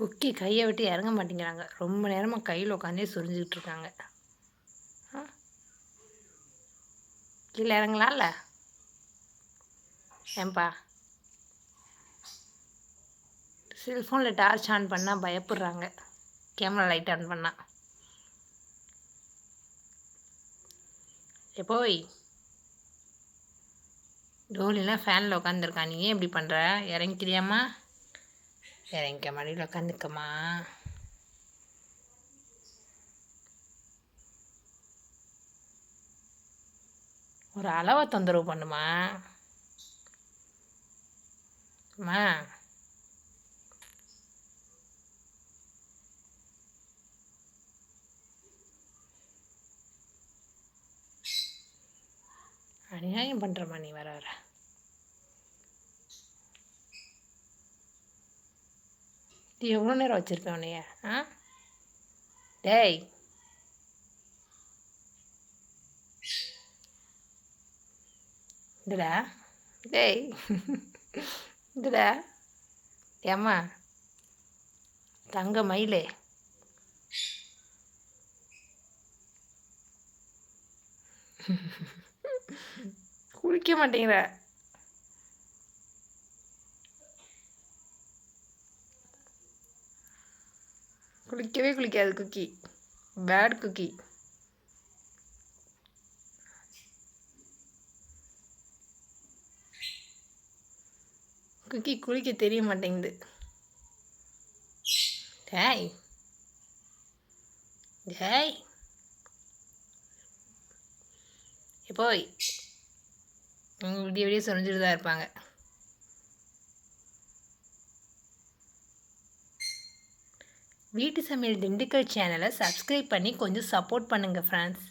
Cookie கையை விட்டு இறங்க மாட்டேங்கிறாங்க. ரொம்ப நேரமாக கையில் உட்காந்தே சுரிஞ்சிக்கிட்டு இருக்காங்க. ஆ? கீழே இறங்கலாம்ல ஏன்பா? செல்ஃபோனில் டார்ச் ஆன் பண்ணால் பயப்படுறாங்க. கேமரா லைட் ஆன் பண்ணால் எப்போய் டோலிலாம் ஃபேனில் உட்காந்துருக்கா. நீ ஏன் இப்படி பண்ணுற இறங்கிக்கிறியாம்மா? இறங்கிக்க மடியில் உட்காந்துக்கம்மா ஒரு அளவை தொந்தரவு பண்ணுமா அம்மா அநியாயம் பண்ணுறம்மா நீ வர வர எவ்வளோ நேரம் வச்சுருப்பேன் உன்னைய? ஆ? டேய். இதுடா டேய். இதுடா ஏம்மா தங்க மயிலே. குளிக்க மாட்டேங்கிற. குளிக்கவே குளிக்காது குக்கி. Bad cookie. குக்கி குளிக்க தெரிய மாட்டேங்குது. டேய். டேய். போய். விடிய விடிய சொரிஞ்சுட்டு தான் இருப்பாங்க. வீட்டு சமையல் திண்டுக்கல் சேனலை சப்ஸ்கிரைப் பண்ணி கொஞ்சம் சப்போர்ட் பண்ணுங்கள் ஃப்ரெண்ட்ஸ்